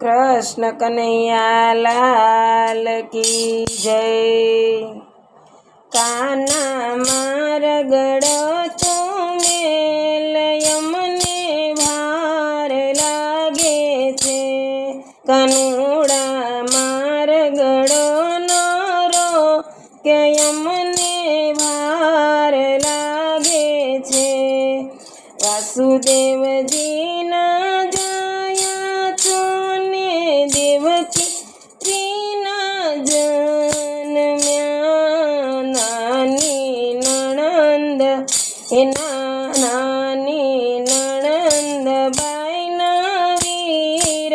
કૃષ્ણ કનૈયા લાલ કી જય. કાના માર ગળો તો મેલ ભાર લાગે છે. કનુડા માર ગળો નરો કે યમને ભાર લાગે છે. વાસુદેવજીના એના નાની નણંદ બાઈના વીર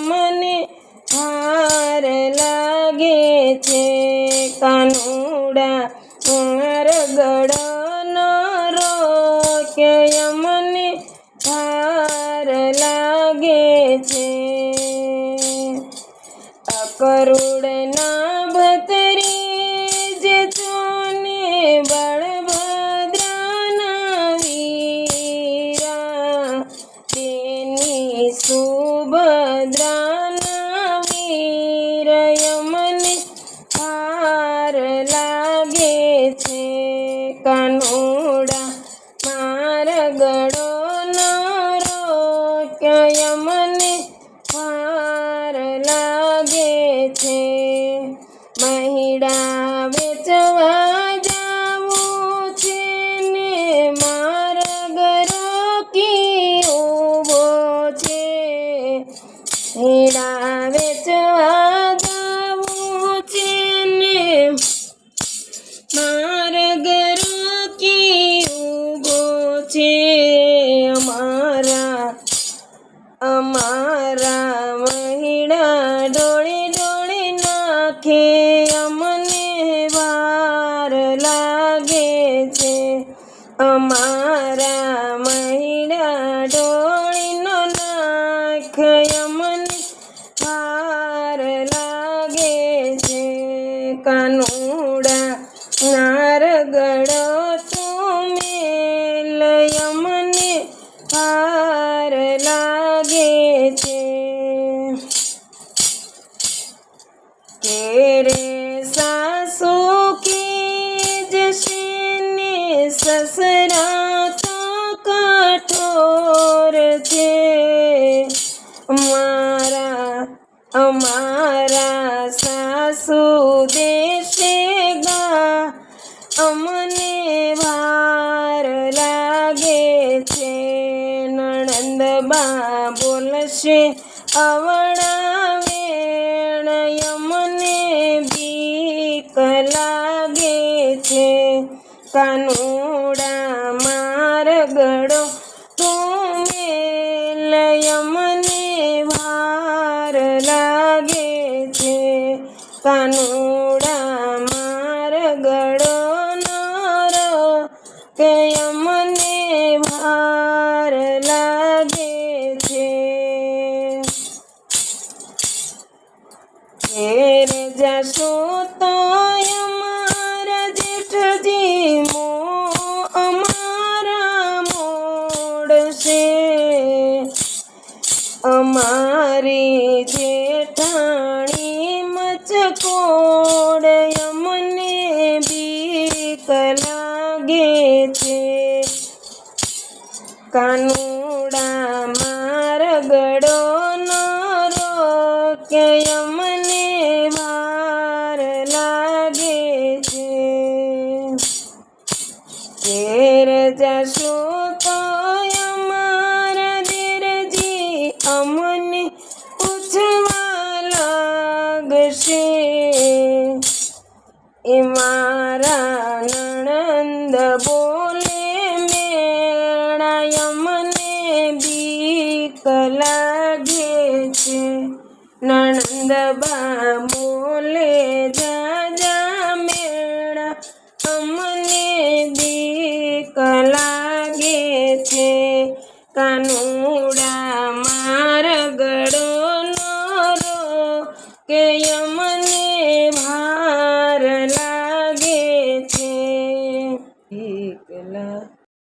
મને હાર લાગે છે. કાનુડા હાર ગળનો રોકે હાર લાગે છે. અકરુડના સુભદ્રાના વીર હાર લાગે છે કાનુડા માર ગળો નરો યમને હાર લાગે છે મહિડા છે અમારા અમારા મહિડા ડોળે ડોળે નાખે, અમને વાર લાગે છે. અમારા મહિડા ડોળીનો નાખ, અમને વાર લાગે છે. કાનુડા અમારા સાસુ દેશે ગા અમને વાર લાગે છે. નણંદ બા બોલશે, અવળા અમને બીક લાગે છે. કાનુડા માર કાનુડા માર ગળો નરો કે અમને ભાર લાગે છે. ઘેર જશો તો અમારા જેઠજી મો અમારા મોડશે. અમારી લાગે છે. કાનુડા માર ગળો નરો કે યમને વાર લાગે છે. ઘેર જશો તો અમારા દેરજી અમને પૂછવા લાગશે. એ મારા નણંદ બોલે મેળાય મને બીક લાગે છે. નણંદ બા બોલે, જાજા મેળા અમને બીક લાગે છે. કાનુડા મારગડો નો કે યમ